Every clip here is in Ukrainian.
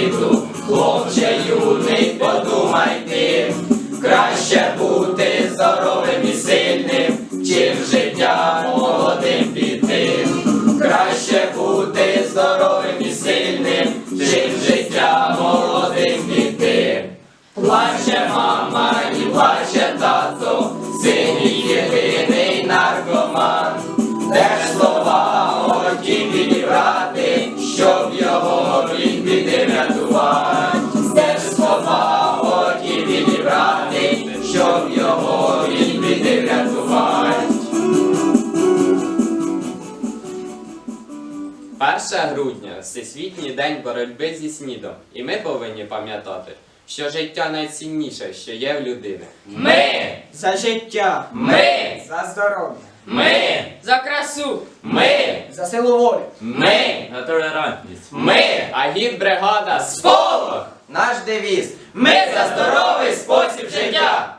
світу, хлопче. 1 грудня Всесвітній день боротьби зі снідом. І ми повинні пам'ятати, що життя найцінніше, що є в людини. Ми! За життя. Ми! За здоров'я, Ми! За красу! Ми! за силу волі, Ми! За толерантність. Ми! Агітбригада Сполох! Наш девіз. Ми за здоровий спосіб життя!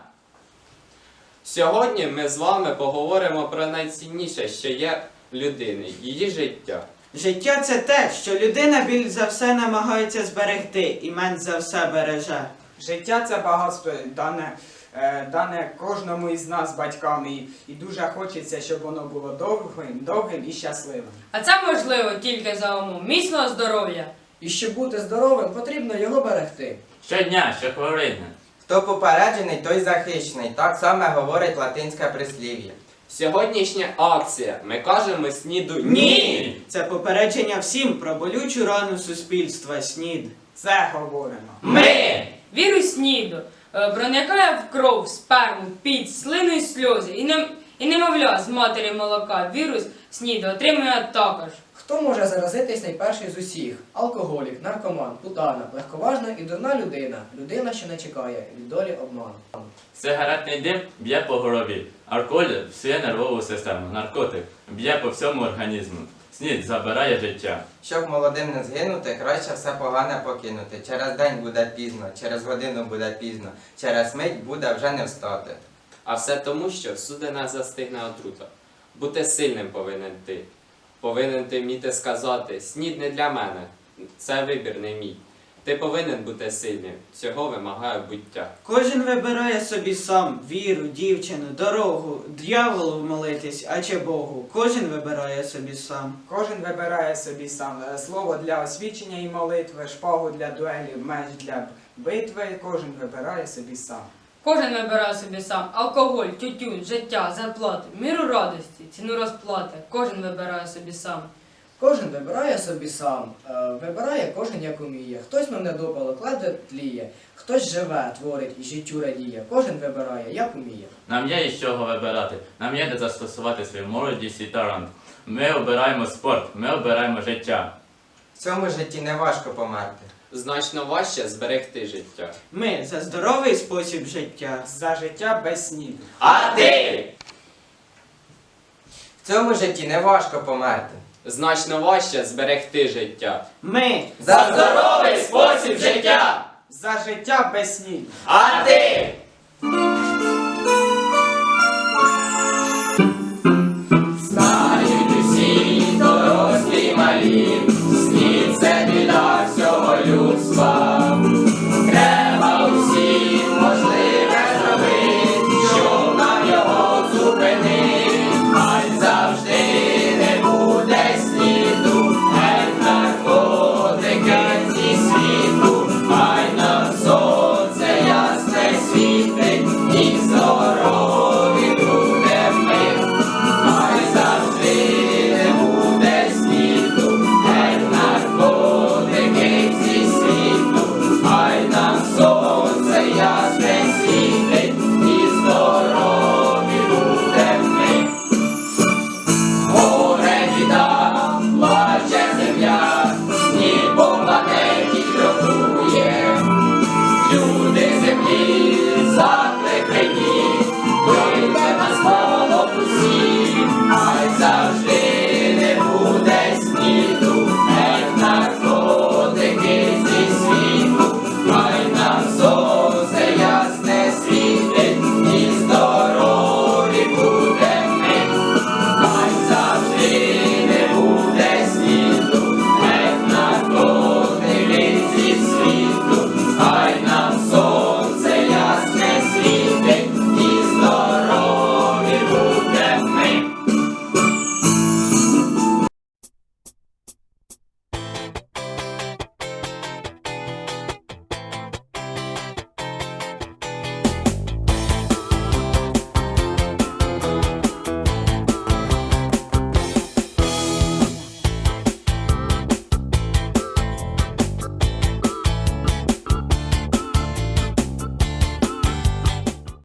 Сьогодні ми з вами поговоримо про найцінніше, що є в людини, її життя. Життя це те, що людина більш за все намагається зберегти і менш за все береже. життя це багатство, дане, е, дане кожному із нас батьками, і, і дуже хочеться, щоб воно було довгим, довгим і щасливим. А це можливо тільки за умов міцного здоров'я. І щоб бути здоровим, потрібно його берегти. Щодня, щохвилини. Хто попереджений, той захищений. Так саме говорить латинське прислів'я. Сьогоднішня акція. Ми кажемо сніду Ні! Це попередження всім про болючу рану суспільства снід. Це говоримо. Ми! Віру СНІДу е, проникає в кров, сперму, під, слину і сльози. І, нем, і немовля з матері молока. Вірус СНІДу отримує також. Хто може заразитись найперший з усіх? Алкоголік, наркоман, путана, легковажна і дурна людина. Людина, що не чекає від долі обману. Сигаретний дим б'є по голові. Алкоголь всіє нервову систему. Наркотик б'є по всьому організму. Снід забирає життя. Щоб молодим не згинути, краще все погане покинути. Через день буде пізно, через годину буде пізно, через мить буде вже не встати. А все тому, що всюди нас застигне отрута. Бути сильним повинен ти. Повинен ти вміти сказати, снід не для мене, це вибір не мій. Ти повинен бути сильним, цього вимагає буття. Кожен вибирає собі сам віру, дівчину, дорогу, дьяволу молитись, а чи Богу. Кожен вибирає собі сам. Кожен вибирає собі сам е, слово для освічення і молитви, шпагу для дуелі, меч для битви. Кожен вибирає собі сам. Кожен вибирає собі сам алкоголь, тютюн, життя, зарплату, міру радості, ціну розплати. Кожен вибирає собі сам. Кожен вибирає собі сам, е, вибирає кожен як уміє. Хтось мене допалок ледве тліє, хтось живе, творить і життю радіє. Кожен вибирає, як уміє. Нам є із чого вибирати. Нам є де застосувати свою молодість і талант. Ми обираємо спорт, ми обираємо життя. В цьому житті не важко померти. Значно важче зберегти життя. Ми за здоровий спосіб життя. За життя без сніду. А ти! В цьому житті не важко померти. Значно важче зберегти життя. Ми За здоровий спосіб життя! За життя без сніду. А ти!